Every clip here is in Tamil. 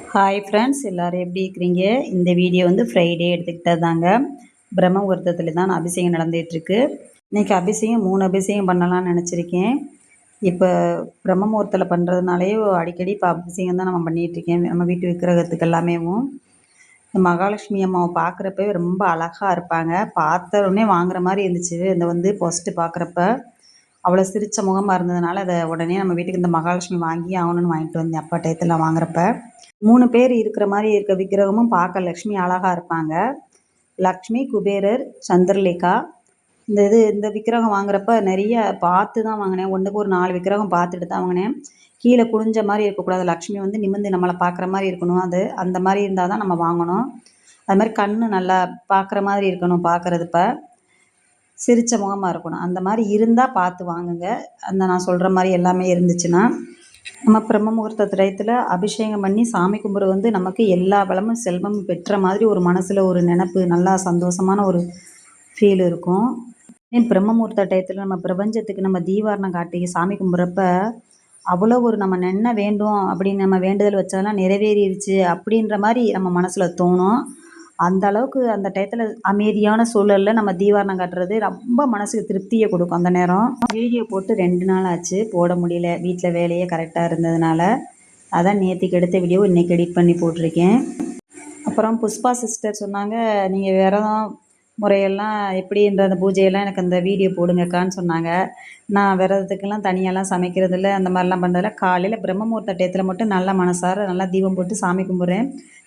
ஹாய் ஃப்ரெண்ட்ஸ் எல்லோரும் எப்படி இருக்கிறீங்க? இந்த வீடியோ வந்து ஃப்ரைடே எடுத்துக்கிட்டது தாங்க பிரம்ம முகூர்த்தத்தில் தான் அபிஷேகம் நடந்துகிட்ருக்கு. இன்றைக்கி அபிஷேகம் மூணு அபிஷேகம் பண்ணலாம்னு நினச்சிருக்கேன். இப்போ பிரம்ம முகூர்த்தத்தில் பண்ணுறதுனாலே அடிக்கடி இப்போ அபிஷேகம் தான் நம்ம பண்ணிகிட்ருக்கேன். நம்ம வீட்டு விக்கிரகத்துக்கு எல்லாமேவும். இந்த மகாலட்சுமி அம்மாவை பார்க்குறப்ப ரொம்ப அழகாக இருப்பாங்க. பார்த்த உடனே வாங்குற மாதிரி இருந்துச்சு. இந்த வந்து ஃபஸ்ட்டு பார்க்குறப்ப அவ்வளோ சிரித்த முகமாக இருந்ததுனால அதை உடனே நம்ம வீட்டுக்கு இந்த மகாலட்சுமி வாங்கி ஆகணும்னு வாங்கிட்டு வந்தேன். அப்பா டயத்தில் வாங்குறப்ப மூணு பேர் இருக்கிற மாதிரி இருக்க விக்கிரகமும் பார்க்க லக்ஷ்மி அழகாக இருப்பாங்க. லக்ஷ்மி குபேரர் சந்திரலேகா. இந்த இது இந்த விக்கிரகம் வாங்குறப்ப நிறைய பார்த்து தான் வாங்கினேன். ஒன்றுக்கு ஒரு நாலு விக்கிரகம் பார்த்துட்டு தான் வாங்கினேன். கீழே குனிஞ்ச மாதிரி இருக்கக்கூடாது. லக்ஷ்மி வந்து நிமிந்து நம்மளை பார்க்குற மாதிரி இருக்கணும். அது அந்த மாதிரி இருந்தால் தான் நம்ம வாங்கணும். அது மாதிரி கண் நல்லா பார்க்குற மாதிரி இருக்கணும் பார்க்குறது இப்போ சிரித்த முகமாக இருக்கணும். அந்த மாதிரி இருந்தால் பார்த்து வாங்குங்க. அந்த நான் சொல்கிற மாதிரி எல்லாமே இருந்துச்சுன்னா நம்ம பிரம்ம முகூர்த்த டயத்தில் அபிஷேகம் பண்ணி சாமி கும்பிட வந்து நமக்கு எல்லா வளமும் செல்வமும் பெற்ற மாதிரி ஒரு மனசில் ஒரு நினப்பு நல்லா சந்தோஷமான ஒரு ஃபீல் இருக்கும். பிரம்ம முகூர்த்த டயத்தில் நம்ம பிரபஞ்சத்துக்கு நம்ம தீவாரணம் காட்டி சாமி கும்பிட்றப்ப அவ்வளோ ஒரு நம்ம என்ன வேண்டும் அப்படின்னு நம்ம வேண்டுதல் வச்சதெல்லாம் நிறைவேறிடுச்சு அப்படின்ற மாதிரி நம்ம மனசில் தோணும். அந்த அளவுக்கு அந்த டயத்தில் அமைதியான சூழலில் நம்ம தீவாரணம் காட்டுறது ரொம்ப மனசுக்கு திருப்தியை கொடுக்கும் அந்த நேரம். வீடியோ போட்டு ரெண்டு நாள் ஆச்சு போட முடியல. வீட்டில் வேலையே கரெக்டாக இருந்ததுனால அதான் நேற்றுக்கு எடுத்த வீடியோ இன்றைக்கி எடிட் பண்ணி போட்டிருக்கேன். அப்புறம் புஷ்பா சிஸ்டர் சொன்னாங்க நீங்கள் விரதம் முறையெல்லாம் எப்படின்ற அந்த பூஜையெல்லாம் எனக்கு அந்த வீடியோ போடுங்கக்கான்னு சொன்னாங்க. நான் விரதத்துக்கெல்லாம் தனியாலாம் சமைக்கிறதில்ல அந்த மாதிரிலாம் பண்ணுறதில்ல காலையில் பிரம்ம முகூர்த்த டயத்தில் மட்டும் நல்லா மனசார நல்லா தீபம் போட்டு சாமி கும்பிட்றேன்.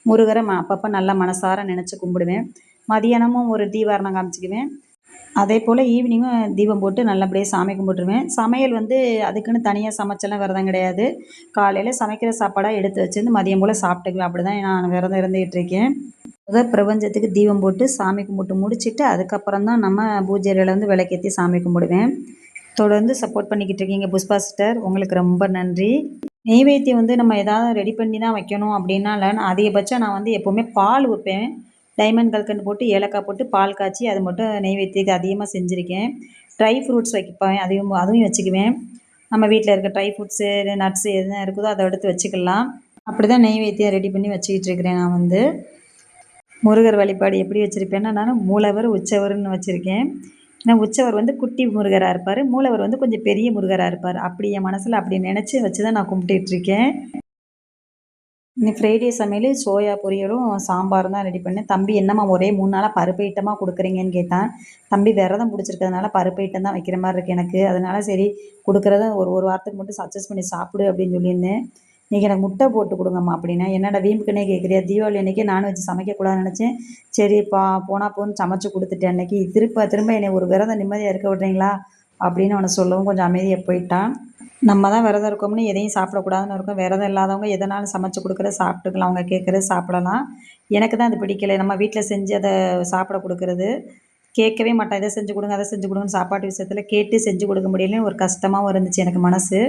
முருகரை ம அப்பப்போ நல்லா மனசார நினச்சி கும்பிடுவேன். மதியானமும் ஒரு தீபாரணம் காமிச்சிக்குவேன். அதே போல் ஈவினிங்கும் தீபம் போட்டு நல்லபடியாக சாமி கும்பிட்ருவேன் சமையல் வந்து அதுக்குன்னு தனியாக சமைச்செல்லாம் விரதம் கிடையாது. காலையில் சமைக்கிற சாப்பாடாக எடுத்து வச்சுருந்து மதியம் போல் சாப்பிட்டுக்குவேன். அப்படி தான் நான் விரதம் இருந்துகிட்டு இருக்கேன். முதல் பிரபஞ்சத்துக்கு தீபம் போட்டு சாமி கும்பிட்டு முடிச்சுட்டு அதுக்கப்புறம் தான் நம்ம பூஜையில் வந்து விளக்கேற்றி சாமி கும்பிடுவேன். தொடர்ந்து சப்போர்ட் பண்ணிக்கிட்டு இருக்கீங்க புஷ்பா சிஸ்டர் உங்களுக்கு ரொம்ப நன்றி. நெய்வேத்தியம் வந்து நம்ம எதாவது ரெடி பண்ணி தான் வைக்கணும் அப்படின்னா இல்லை நான் அதிகபட்சம் நான் வந்து எப்போவுமே பால் வைப்பேன் டைமண்ட் கல்கண்டு போட்டு ஏலக்காய் போட்டு பால் காய்ச்சி அது மட்டும் நெய்வேத்தியத்துக்கு அதிகமாக செஞ்சுருக்கேன். ட்ரை ஃப்ரூட்ஸ் வைப்பேன் அதையும் அதுவும் வச்சுக்குவேன். நம்ம வீட்டில் இருக்க ட்ரை ஃப்ரூட்ஸு நட்ஸு எதுனா இருக்குதோ அதை எடுத்து வச்சுக்கலாம். அப்படி தான் நெய்வேத்தியம் ரெடி பண்ணி வச்சுக்கிட்டு இருக்கிறேன் நான் வந்து. முருகர் வழிபாடு எப்படி வச்சுருப்பேன்னா நான் மூலவர் உச்சவர்னு வச்சுருக்கேன். ஏன்னா உச்சவர் வந்து குட்டி முருகராக இருப்பார். மூலவர் வந்து கொஞ்சம் பெரிய முருகராக இருப்பார். அப்படி என் மனசில் அப்படி நினச்சி வச்சு தான் நான் கும்பிட்டுட்ருக்கேன். இன்னும் ஃப்ரைடே சமையல் சோயா பொரியலும் சாம்பாரும் தான் ரெடி பண்ணேன். தம்பி என்னம்மா ஒரே மூணு நாளாக பருப்பு ஐட்டமாக கொடுக்குறீங்கன்னு கேட்டான். தம்பி விரதம் பிடிச்சிருக்கிறதுனால பருப்பு ஐட்டம் தான் வைக்கிற மாதிரி இருக்குது எனக்கு. அதனால சரி கொடுக்குறத ஒரு ஒரு வாரத்துக்கு மட்டும் சக்ஸஸ் பண்ணி சாப்பிடு அப்படின்னு சொல்லியிருந்தேன். நீங்கள் எனக்கு முட்டை போட்டு கொடுங்கம்மா அப்படின்னா என்னடா வீம்புக்குனே கேட்குறியா தீபாவளி அன்றைக்கி நான்வெஜ் சமைக்கக்கூடாதுன்னு நினச்சேன். சரி பா போனால் போன்னு சமைச்சு கொடுத்துட்டேன் அன்றைக்கி திரும்ப திரும்ப என்னை ஒரு விரதம் நிம்மதியாக இருக்க விட்றீங்களா? அப்படின்னு அவனை சொல்லவும் கொஞ்சம் அமைதியாக போயிட்டான். நம்ம தான் விரதம் இருக்கோம்னு எதையும் சாப்பிடக்கூடாதுன்னு இருக்கும். விரதம் இல்லாதவங்க எதனாலும் சமைச்சு கொடுக்குறத சாப்பிட்டுக்கலாம். அவங்க கேட்குறது சாப்பிடலாம். எனக்கு தான் அது பிடிக்கல. நம்ம வீட்டில் செஞ்சு அதை சாப்பிட கொடுக்குறது. கேட்கவே மாட்டேன். இதை செஞ்சு கொடுங்க அதை செஞ்சு கொடுங்கன்னு சாப்பாட்டு விஷயத்தில் கேட்டு செஞ்சு கொடுக்க முடியலன்னு ஒரு கஷ்டமாகவும் இருந்துச்சு எனக்கு மனசு.